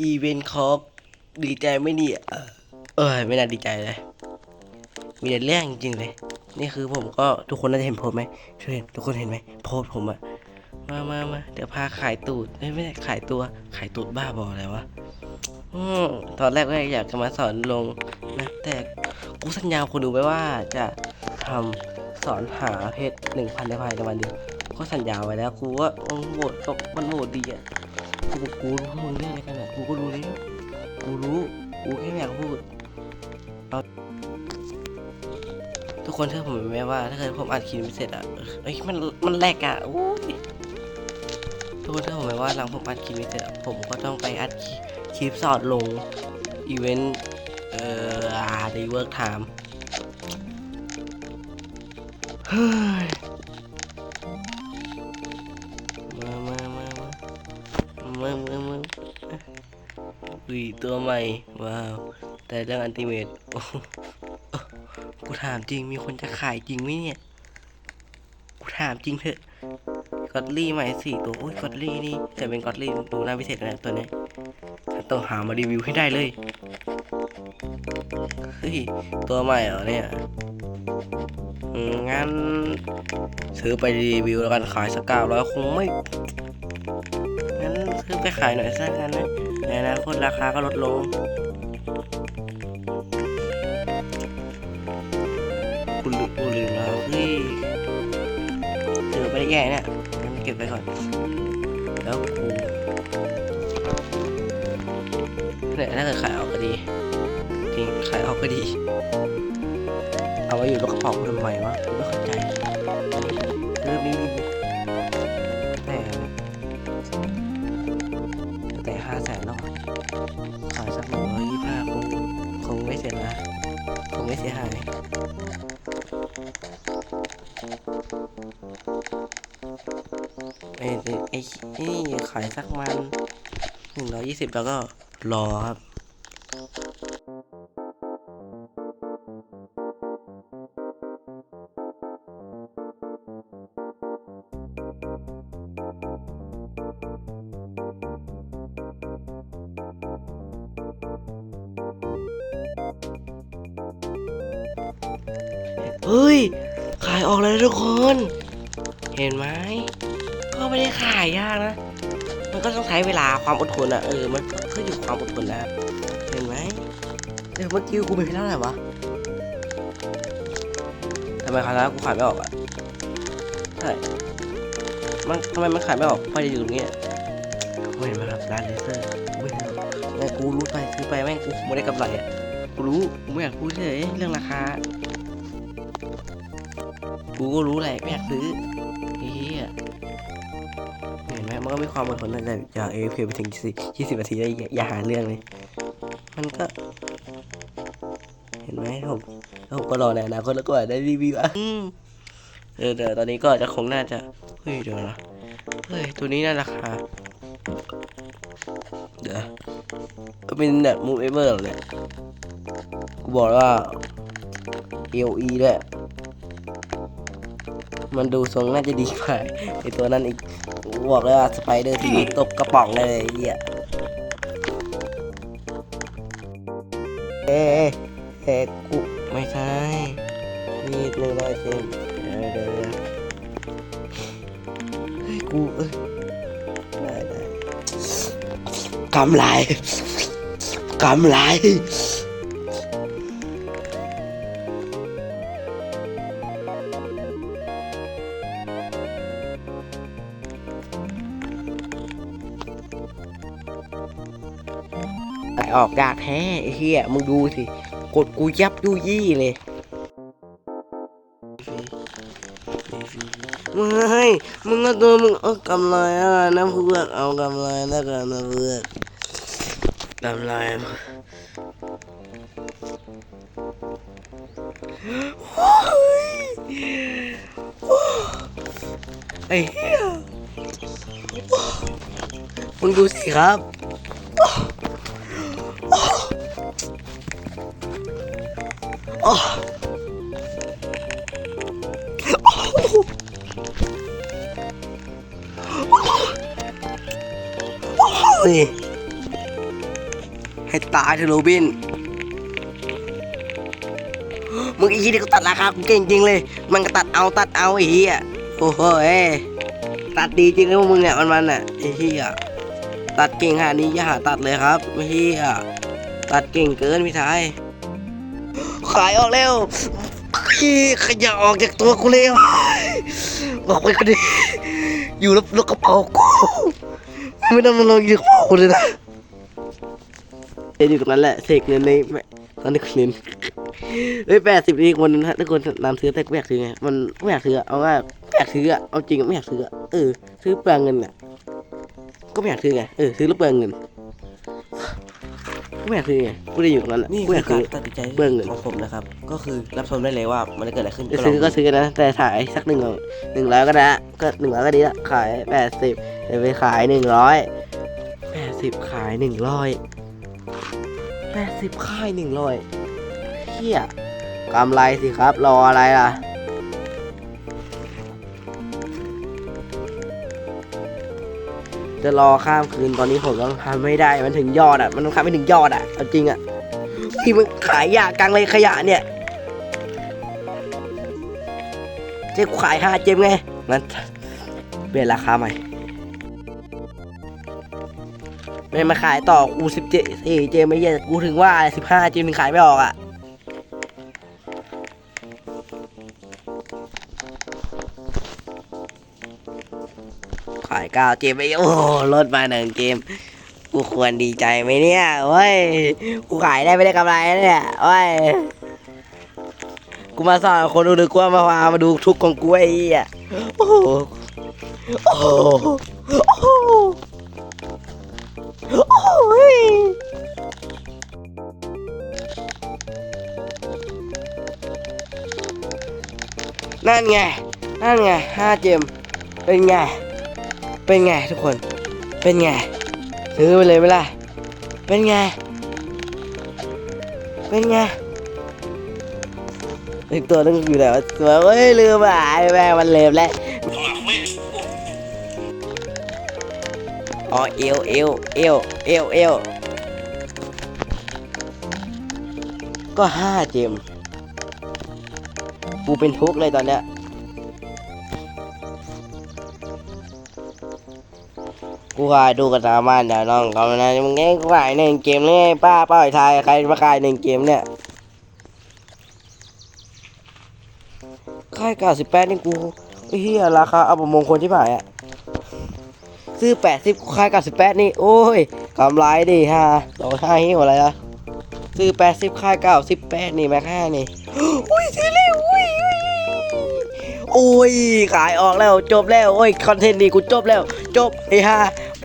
อีเวนต์คอฟดีใจไม่เนี่ยเออเออไม่น่าดีใจเลย มีแต่เรื่องจริงๆเลย นี่คือผมก็ทุกคนน่าจะเห็นโพสไหมช่วยเห็นทุกคนเห็นไหมโพสผมอะมามามาเดี๋ยวพาขายตูดไม่ไม่ขายตัวขายตูดบ้าบออะไรวะอืมตอนแรกก็อยากจะมาสอนลงนะแต่กูสัญญาคนดูไว้ว่าจะทำสอนหาเพชรหนึ่งพันในภายในวันเดียวก็สัญญาไว้แล้วกูว่าโหวตก็มันโหวตดีอะ กูกูรู้ว่ามึงเล่นอะไรกันอะกูก็รู้แล้วกูรู้กูแค่ไม่อยากพูดทุกคนเชื่อผมไหมว่าถ้าเกิดผมอัดคลิปไม่เสร็จอะเอ้ยมันมันแลกอะโอ้ยทุกคนเชื่อผมไหมว่าหลังผมอัดคลิปไม่เสร็จอะผมก็ต้องไปอัดคลิปสอดลงอีเวนต์เอ่ออาในเวิร์กไทม์เฮ้ย อุ้ยตัวใหม่ ว้าว แต่เรื่องอันติเมตกูถามจริงมีคนจะขายจริงไหมเนี่ย กูถามจริงเถอะกอตลี่ใหม่สี่ตัวโอ้ยกอตลี่นี่แต่เป็นกอตลี่ดูน่าพิเศษนะตัวนี้ต้องหามารีวิวให้ได้เลยเฮ้ยตัวใหม่เหรอเนี่ยงั้น ซื้อไปรีวิวแล้วกันขายสักเก้าร้อยคงไม่งั้นซื้อไปขายหน่อยสักกันนะ ในอนาคตราคาก็ลดลงกูลืมกูลืมแล้วเฮ้ยเจอไม่ได้แย่เนี่ยงั้นเก็บไปก่อน แล้วกูเนี่ยถ้าเกิดขายออกก็ดี จริง ขายออกก็ดี เอาไว้อยู่ในกระเป๋าทำไมวะไม่เข้าใจเริ่มนี้ งไม่เสียนะคงไม่เสียหายไอ้ไอ้ไอ้นี่ขายสักมันหนึ่งร้อยยี่สิบแล้วก็รอครับ เฮ้ย ขายออกแล้วทุกคน เห็นไหมก็ไม่ได้ขายยากนะ มันก็ต้องใช้เวลาความอดทนอะเออมันก็ขึ้นอยู่กับความอดทนนะเห็นไหมเดี๋ยวเมื่อกี้กูไปเท่าไหร่วะทำไมคราวนี้กูขายไม่ออกอะใช่มันทำไมมันขายไม่ออกเพราะจะอยู่ตรงนี้ไม่เห็นไหมครับร้านเลเซอร์ไม่เห็นหรอกแม่งกูรู้ไปซื้อไปแม่งกูไม่ได้กำไรอะกูรู้กูไม่อยากพูดเฉยเรื่องราคา กูก็รู้แหละไม่อยากซื้อเฮียเห็นไหมมันก็มีความอดทนนะแต่อย่าเอฟไปถึงยี่สิบนาทีแล้วอย่าอย่าหาเรื่องเลย มันก็ เห็นไหมผมแล้วผมก็รอในอนาคตแล้วก็อาจได้รีวิวอะอืมเออเดี๋ยวตอนนี้ก็จะคงน่าจะ เฮ้ยเดี๋ยวนะเฮ้ย ตัวนี้น่าราคา เดี๋ยวก็เป็นแบบมูฟเอเวอร์เนี่ย กูบอกว่า LE ด้วย มันดูทรงน่าจะดีกว่าไอตัวนั้นอีกบอกเลยว่าสไปเดอร์ที่ตบกระป๋องเลยเหี้ยเอ๊ะเอ๊ะกูไม่ใช่นี่หนึ่งร้อยเซนเดี๋ยวเดี๋ยวเดี๋ยวเฮ้ยกูเอ้ยได้ได้กำไรกำไร ออกยากแท้ไอ้เหี้ยมึงดูสิ กดกูยับยุยี่เลยไม่มึงก็ตัวมึงเอากำไรอะนะเพื่อนเอากำไรแล้วกันนะเพื่อนกำไรมาไอ้เหี้ยมึงดูสิครับ โอ้ยให้ตายเถอะโรบิน มึงไอ้ยี่นี่ก็ตัดราคากูเก่งจริงเลย มันก็ตัดเอาตัดเอาไอ้เหี้ยโอ้โหเอ้ยตัดดีจริงเลยพวกมึงเนี่ยมันมันอะไอ้เหี้ยตัดเก่งขนาดนี้อย่าหาตัดเลยครับไอ้เหี้ยตัดเก่งเกินพี่ชายขายออกแล้วพี่ขยะออกจากตัวกูเลยบอกไปก็ดีอยู่แล้วแล้วกระเป๋ากู ไม่ต้องมาลงอยู่กระเป๋ากูเลยนะเดี๋ยวอยู่ตรงนั้นแหละเสกเงินในตอนนี้คืนเฮ้ยแปดสิบนี่คนทุกคนนำซื้อแต่กูไม่อยากซื้อไงมันไม่อยากซื้อเอาง่ายไม่อยากซื้ออะเอาจริงอะไม่อยากซื้อเออซื้อเปลืองเงินอะก็ไม่อยากซื้อไงเออซื้อแล้วเปลืองเงิน ไม่อยากซื้อไงกูได้อยู่ตรงนั้นแหละนี่กูคือยาอกกาซื้รอตัดสินใจเบื้องเงินของผมนะครับ ก็คือรับชมได้เลยว่ามันจะเกิดอะไรขึ้นจะซื้อก็ลงซื้อนะ แต่ถ่ายสักหนึ่งหนึ่งร้อยก็ได้ละก็หนึ่งร้อยก็ดีละขายแปดสิบเดี๋ยวไปขายหนึ่งร้อยแปดสิบขายหนึ่งร้อยแปดสิบขายหนึ่งร้อยเฮียกำไรสิครับ รออะไรล่ะ จะรอข้ามคืนตอนนี้ผมต้องทำไม่ได้มันถึงยอดอะ มันต้องทำไม่ถึงยอดอะเอาจริงอะที่มันขายยากกลางเลยขยะเนี่ยเจ๊ขายห้าเจมไงงั้นเปลี่ยนราคาใหม่ไม่มาขายต่อกูสิบเจสี่เจมไม่เยอะกูถึงว่าสิบห้าเจมถึงขายไม่ออกอะ ขายเก้าเกมไปโอ้โหลดมาหนึ่งเกม กูควรดีใจไหมเนี่ยเว้ย กูขายได้ไม่ได้กำไรเนี่ยเว้ย กูมาสอนคนดูดีกว่ามาพามาดูทุกของกูไอ้เหี้ยโอ้โหโอ้โหโอ้โหโอ้ยนั่นไง นั่นไงห้าเจม เป็นไง เป็นไงทุกคน เป็นไง ซื้อไปเลยไหมล่ะ เป็นไง เป็นไงอีกตัวนึงอยู่ไหนวะตัวเอ้ยลืมอะไอแม่มันเล็บแล้วอ๋อเอวเอวเอวเอวเอวก็ห้าเจมกูเป็นทุกข์เลยตอนเนี้ย กูขายดูกระตาบ้านเดี๋ยวน้องเขานะมึงไงกูขายหนึ่งเกมเลยป้าป้าไอ้ไทยใครมาขายหนึ่งเกมเนี่ยขายเก้าสิบแปดนี่กูเหี้ยราคาเอาประมงคลที่ผ่ายอะซื้อแปดสิบขายเก้าสิบแปดนี่ โอ้ยกำไรดิฮะเราห้าหิ้วอะไรอะซื้อแปดสิบขายเก้าสิบแปดนี่แม็กห้านี่อุ้ยซื้อเร็วอุ้ยอุ้ยโอ้ยขายออกแล้วจบแล้วโอ้ยคอนเทนต์นี้กูจบแล้ว จบไอ้ห่า